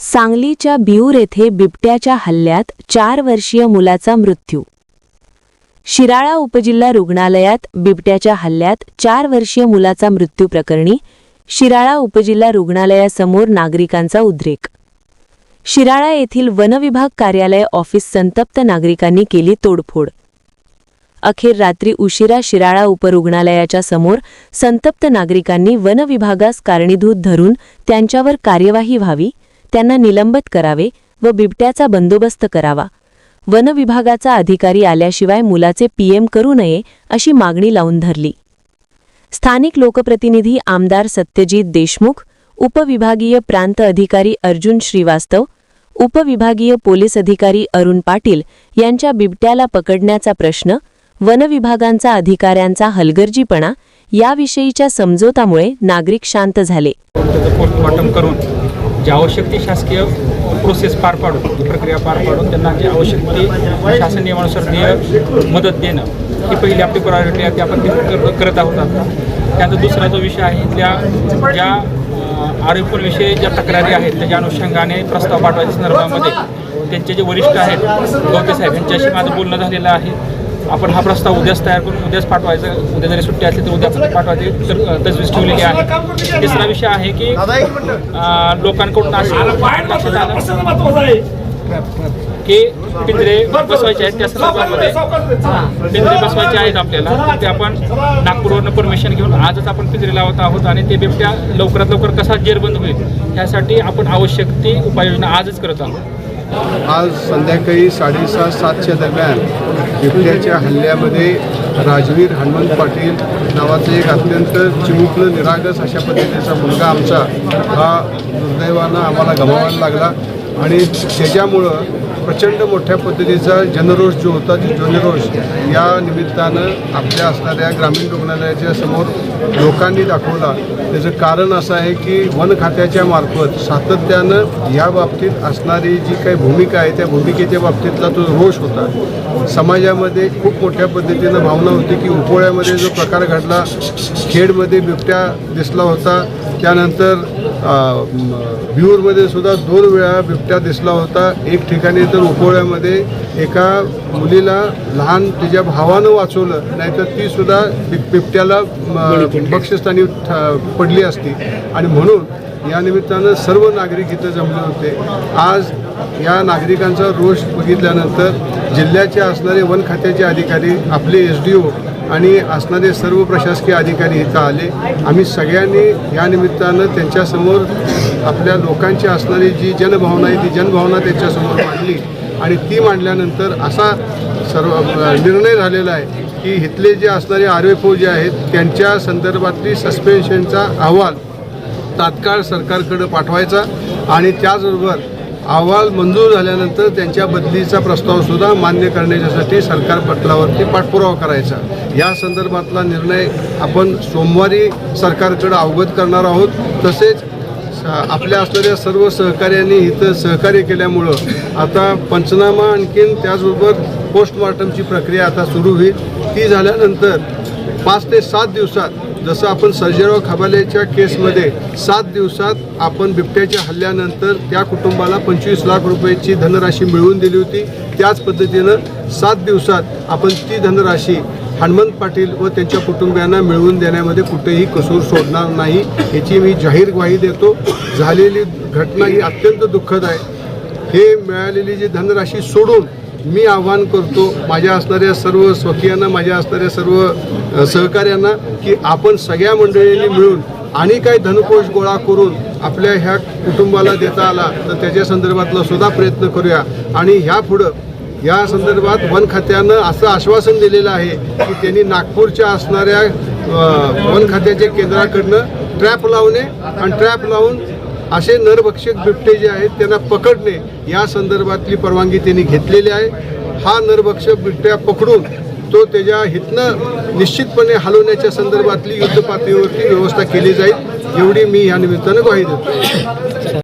सांगलीच्या बिऊर येथे बिबट्याच्या हल्ल्यात चार वर्षीय मुलाचा मृत्यू. शिराळा उपजिल्हा रुग्णालयात बिबट्याच्या हल्ल्यात चार वर्षीय मुलाचा मृत्यू प्रकरणी शिराळा उपजिल्हा रुग्णालयासमोर नागरिकांचा उद्रेक. शिराळा येथील वनविभाग कार्यालय ऑफिस संतप्त नागरिकांनी केली तोडफोड. अखेर रात्री उशिरा शिराळा उपरुग्णालयाच्या समोर संतप्त नागरिकांनी वनविभागास कारणीभूत धरून त्यांच्यावर कार्यवाही व्हावी त्यांना निलंबित करावे व बिबट्याचा बंदोबस्त करावा. वनविभागाचा अधिकारी आल्याशिवाय मुलाचे पीएम करू नये अशी मागणी लावून धरली. स्थानिक लोकप्रतिनिधी आमदार सत्यजित देशमुख उपविभागीय प्रांत अधिकारी अर्जुन श्रीवास्तव उपविभागीय पोलीस अधिकारी अरुण पाटील यांच्या बिबट्याला पकडण्याचा प्रश्न वनविभागांचा अधिकाऱ्यांचा हलगर्जीपणा याविषयीच्या समजोतामुळे नागरिक शांत झाले. पोस्टमॉर्टम करून जे आवश्यक ती शासकीय प्रोसेस पार पाडून ती प्रक्रिया पार पाडून त्यांना जे आवश्यक ते शासन नियमानुसार देय मदत देणं ही पहिली आपली प्रायोरिटी आहे ती आपण करत आहोत आता. त्यानंतर दुसरा जो विषय आहे इथल्या ज्या आरोग्यविषयी ज्या तक्रारी आहेत त्याच्या अनुषंगाने प्रस्ताव पाठवायच्या संदर्भामध्ये त्यांचे जे वरिष्ठ आहेत गवते साहेब यांच्याशी माझं बोलणं झालेलं आहे. आपण हा प्रस्ताव उद्याच तयार करून उद्याच पाठवायचा. उद्या जरी सुट्टी असली तर उद्या पाठवायची तर तजवीज ठेवलेली आहे. तिसरा विषय आहे की लोकांकडून की पिंजरे बसवायचे आहेत त्या संदर्भामध्ये पिंजरे बसवायचे आहेत आपल्याला. ते आपण नागपूरवरनं परमिशन घेऊन आजच आपण पिंजरे लावत आहोत आणि ते बिबट्या लवकरात लवकर कसा जेरबंद होईल यासाठी आपण आवश्यक ती उपाययोजना आजच करत आहोत. आज संध्याकाळी साडेसहा सातच्या दरम्यान बिबट्याच्या हल्ल्यामध्ये राजवीर हनुमंत पाटील नावाचं एक अत्यंत चिमुकलं निरागस अशा पद्धतीचा मुलगा आमचा. हा दुर्दैवानं आम्हाला गमावायला लागला. आणि त्याच्यामुळं प्रचंड मोठ्या पद्धतीचा जनरोष जो होता तो जनरोष या निमित्तानं आपल्या असणाऱ्या ग्रामीण रुग्णालयाच्या समोर लोकांनी दाखवला. त्याचं कारण असं आहे की वन खात्याच्या मार्फत सातत्यानं या बाबतीत असणारी जी काही भूमिका आहे त्या भूमिकेच्या बाबतीतला तो रोष होता. समाजामध्ये खूप मोठ्या पद्धतीनं भावना होती की उपोळ्यामध्ये जो प्रकार घडला खेडमध्ये बिबट्या दिसला होता. त्यानंतर अ, सुद्धा दोन वेळा बिबट्या दिसला होता. एक ठिकाणी तर उपोळ्यामध्ये एका मुलीला लहान तिच्या भावानं वाचवलं नाहीतर ती सुद्धा बिबट्याला म, बक्षस्थानी ठ- पडली असती. आणि म्हणून या निमित्तानं सर्व नागरिक इथं जमले होते. आज या नागरिकांचा रोष बघितल्यानंतर जिल्ह्याचे असणारे वन खात्याचे अधिकारी आपले एस डी ओ आणि असणारे सर्व प्रशासकीय अधिकारी इथं आले. आम्ही सगळ्यांनी या निमित्तानं त्यांच्यासमोर आपल्या लोकांची असणारी जी जनभावना आहे ती जनभावना त्यांच्यासमोर मांडली. आणि ती मांडल्यानंतर असा सर्व निर्णय झालेला आहे की इथले जे असणारे आर एफ ओ जे आहेत त्यांच्या संदर्भातली सस्पेन्शनचा अहवाल तात्काळ सरकारकडं पाठवायचा आणि त्याचबरोबर अहवाल मंजूर झाल्यानंतर त्यांच्या बदलीचा प्रस्तावसुद्धा मान्य करण्याच्यासाठी सरकार पटलावरती पाठपुरावा करायचा. या संदर्भातला निर्णय आपण सोमवारी सरकारकडे अवगत करणार आहोत. तसेच स- आपल्या असणाऱ्या सर्व सहकार्यांनी इथं सहकार्य केल्यामुळं आता पंचनामा आणखीन त्याचबरोबर पोस्टमॉर्टमची प्रक्रिया आता सुरू होईल. ती झाल्यानंतर पाच ते सात दिवसात जसं आपण सर्जेराव खबालेच्या केसमध्ये सात दिवसात आपण बिबट्याच्या हल्ल्यानंतर त्या कुटुंबाला पंचवीस लाख रुपयाची धनराशी मिळवून दिली होती. त्याच पद्धतीनं सात दिवसात आपण ती धनराशी हनुमंत पाटील व त्यांच्या कुटुंबियांना मिळवून देण्यामध्ये कुठेही कसूर सोडणार नाही याची मी जाहीर ग्वाही देतो. झालेली घटना ही अत्यंत दुःखद आहे. हे मिळालेली जी धनराशी सोडून मी आव्हान करतो माझ्या असणाऱ्या सर्व स्वकीयांना माझ्या असणाऱ्या सर्व सहकाऱ्यांना की आपण सगळ्या मंडळींनी मिळून आणि काही धनकोश गोळा करून आपल्या ह्या कुटुंबाला देता आला तर त्याच्या संदर्भातला सुद्धा प्रयत्न करूया. आणि ह्या पुढं या संदर्भात वन खात्यानं असं आश्वासन दिलेलं आहे की त्यांनी नागपूरच्या असणाऱ्या वन खात्याच्या केंद्राकडनं ट्रॅप लावणे आणि ट्रॅप लावून असे नरभक्षक बिबटे जे आहेत त्यांना पकडणे या संदर्भातली परवानगी त्यांनी घेतलेली आहे. हा नरभक्षक बिबट्या पकडून तो त्याच्या हितनं निश्चितपणे हलवण्याच्या संदर्भातली युद्ध पातळीवरती व्यवस्था केली जाईल एवढी मी या निमित्तानं ग्वाही देतो.